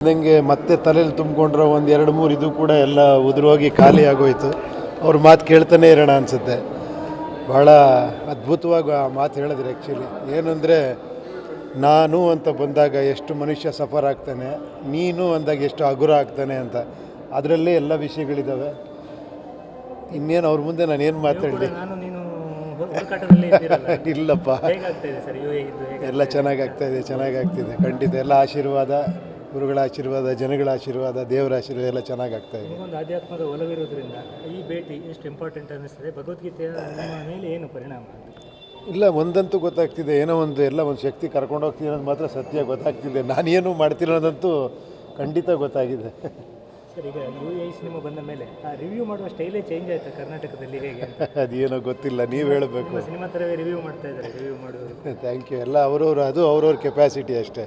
ನನಗೆ ಮತ್ತೆ ತಲೆಯಲ್ಲಿ ತುಂಬಿಕೊಂಡ್ರೆ ಒಂದು ಎರಡು ಮೂರು ಇದು ಕೂಡ ಎಲ್ಲ ಉದುರೋಗಿ ಖಾಲಿ ಆಗೋಯ್ತು. ಅವ್ರ ಮಾತು ಕೇಳ್ತಾನೆ ಇರೋಣ ಅನಿಸುತ್ತೆ. ಭಾಳ ಅದ್ಭುತವಾಗಿ ಆ ಮಾತು ಹೇಳಿದ್ರು ಆ್ಯಕ್ಚುಲಿ ಏನಂದರೆ ನಾನು ಅಂತ ಬಂದಾಗ ಎಷ್ಟು ಮನುಷ್ಯ ಸಫರ್ ಆಗ್ತಾನೆ ನೀನು ಅಂದಾಗ ಎಷ್ಟು ಹಗುರ ಆಗ್ತಾನೆ ಅಂತ. ಅದರಲ್ಲೇ ಎಲ್ಲ ವಿಷಯಗಳಿದ್ದಾವೆ ಇನ್ನೇನು ಅವ್ರ ಮುಂದೆ ನಾನು ಏನು ಮಾತಾಡಲಿ? ಇಲ್ಲಪ್ಪ. ಎಲ್ಲ ಚೆನ್ನಾಗಾಗ್ತಾ ಇದೆ ಚೆನ್ನಾಗಾಗ್ತಿದೆ ಖಂಡಿತ ಎಲ್ಲ ಆಶೀರ್ವಾದ. ಗುರುಗಳ ಆಶೀರ್ವಾದ ಜನಗಳ ಆಶೀರ್ವಾದ ದೇವರ ಆಶೀರ್ವಾದ ಎಲ್ಲ ಚೆನ್ನಾಗಿ ಇದೆ. ಒಂದು ಆಧ್ಯಾತ್ಮದ ಒಲವಿರೋದ್ರಿಂದ ಈ ಭೇಟಿ ಎಷ್ಟು ಇಂಪಾರ್ಟೆಂಟ್ ಅನ್ನಿಸ್ತದೆ? ಭಗವದ್ಗೀತೆಯ ನಿಮ್ಮ ಮೇಲೆ ಏನು ಪರಿಣಾಮ ಇಲ್ಲ ಒಂದಂತೂ ಗೊತ್ತಾಗ್ತಿದೆ. ಏನೋ ಒಂದು ಎಲ್ಲ ಒಂದು ಶಕ್ತಿ ಕರ್ಕೊಂಡು ಹೋಗ್ತೀನಿ ಅನ್ನೋದು ಮಾತ್ರ ಸತ್ಯ ಗೊತ್ತಾಗ್ತಿದೆ. ನಾನೇನು ಮಾಡ್ತೀನಿ ಅನ್ನೋದಂತೂ ಖಂಡಿತ ಗೊತ್ತಾಗಿದೆ. ಸರ್ ಈಗ ಯು ಎ ಸಿನಿಮಾ ಬಂದ ಮೇಲೆ ಆ ರಿವ್ಯೂ ಮಾಡುವ ಸ್ಟೈಲೇ ಚೇಂಜ್ ಆಯಿತು ಕರ್ನಾಟಕದಲ್ಲಿ ಹೇಗೆ ಅದೇನೋ ಗೊತ್ತಿಲ್ಲ ನೀವು ಹೇಳಬೇಕು. ಸಿನಿಮಾ ಥರವೇ ರಿವ್ಯೂ ಮಾಡ್ತಾ ಇದ್ದಾರೆ ರಿವ್ಯೂ ಮಾಡೋದು ಥ್ಯಾಂಕ್ ಯು ಎಲ್ಲ ಅವರವರು ಅದು ಅವ್ರವ್ರ ಕೆಪಾಸಿಟಿ ಅಷ್ಟೇ.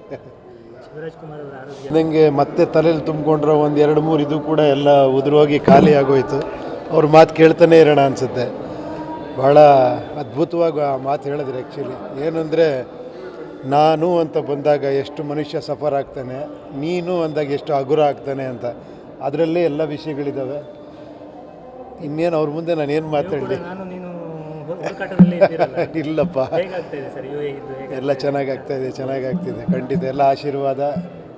ನನಗೆ ಮತ್ತೆ ತಲೆಯಲ್ಲಿ ತುಂಬಿಕೊಂಡ್ರೆ ಒಂದು ಎರಡು ಮೂರು ಇದು ಕೂಡ ಎಲ್ಲ ಉದುರೋಗಿ ಖಾಲಿ ಆಗೋಯ್ತು. ಅವ್ರ ಮಾತು ಕೇಳ್ತಾನೆ ಇರೋಣ ಅನಿಸುತ್ತೆ. ಭಾಳ ಅದ್ಭುತವಾಗಿ ಆ ಮಾತು ಹೇಳಿದ್ರು ಆ್ಯಕ್ಚುಲಿ ಏನಂದರೆ ನಾನು ಅಂತ ಬಂದಾಗ ಎಷ್ಟು ಮನುಷ್ಯ ಸಫರ್ ಆಗ್ತಾನೆ ನೀನು ಅಂದಾಗ ಎಷ್ಟು ಹಗುರ ಆಗ್ತಾನೆ ಅಂತ. ಅದರಲ್ಲೇ ಎಲ್ಲ ವಿಷಯಗಳಿದ್ದಾವೆ ಇನ್ನೇನು ಅವ್ರ ಮುಂದೆ ನಾನು ಏನು ಮಾತಾಡಲಿ ನಾನು ನೀನು ಹುಡುಕಾಟದಲ್ಲಿ ಇದ್ದೀರಲ್ಲ ಇಲ್ಲಪ್ಪ. ಎಲ್ಲ ಚೆನ್ನಾಗಿ ಇದೆ ಚೆನ್ನಾಗಿ ಆಗ್ತಿದೆ ಖಂಡಿತ ಎಲ್ಲ ಆಶೀರ್ವಾದ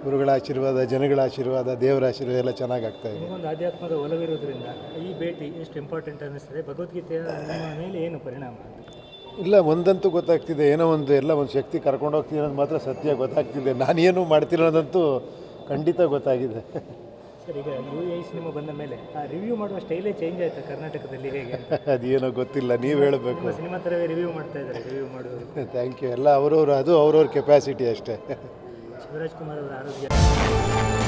ಗುರುಗಳ ಆಶೀರ್ವಾದ ಜನಗಳ ಆಶೀರ್ವಾದ ದೇವರ ಆಶೀರ್ವಾದ ಎಲ್ಲ ಚೆನ್ನಾಗಿ ಇದೆ. ಒಂದು ಆಧ್ಯಾತ್ಮದ ಒಲವಿರೋದ್ರಿಂದ ಈ ಭೇಟಿ ಎಷ್ಟು ಇಂಪಾರ್ಟೆಂಟ್ ಅನ್ನಿಸ್ತದೆ? ಭಗವದ್ಗೀತೆಯ ಮೇಲೆ ಏನು ಪರಿಣಾಮ? ಇಲ್ಲ ಒಂದಂತೂ ಗೊತ್ತಾಗ್ತಿದೆ. ಏನೋ ಒಂದು ಎಲ್ಲ ಒಂದು ಶಕ್ತಿ ಕರ್ಕೊಂಡು ಹೋಗ್ತೀನಿ ಅನ್ನೋದು ಮಾತ್ರ ಸತ್ಯ ಗೊತ್ತಾಗ್ತಿದೆ. ನಾನೇನು ಮಾಡ್ತೀನಿ ಅನ್ನೋದಂತೂ ಖಂಡಿತ ಗೊತ್ತಾಗಿದೆ. ಸರ್ ಈಗ ಯು ಎ ಸಿನಿಮಾ ಬಂದ ಮೇಲೆ ಆ ರಿವ್ಯೂ ಮಾಡುವ ಸ್ಟೈಲೇ ಚೇಂಜ್ ಆಯ್ತಾ ಕರ್ನಾಟಕದಲ್ಲಿ ಹೇಗೆ ಅದೇನೋ ಗೊತ್ತಿಲ್ಲ ನೀವು ಹೇಳಬೇಕು. ಸಿನಿಮಾ ಥರವೇ ರಿವ್ಯೂ ಮಾಡ್ತಾ ಇದ್ದಾರೆ ರಿವ್ಯೂ ಮಾಡೋರು ಥ್ಯಾಂಕ್ ಯು ಎಲ್ಲ ಅವ್ರವ್ರು ಅದು ಅವ್ರವ್ರ ಕೆಪಾಸಿಟಿ ಅಷ್ಟೇ. ಶಿವರಾಜ್ ಕುಮಾರ್ ಅವರ ಆರೋಗ್ಯ.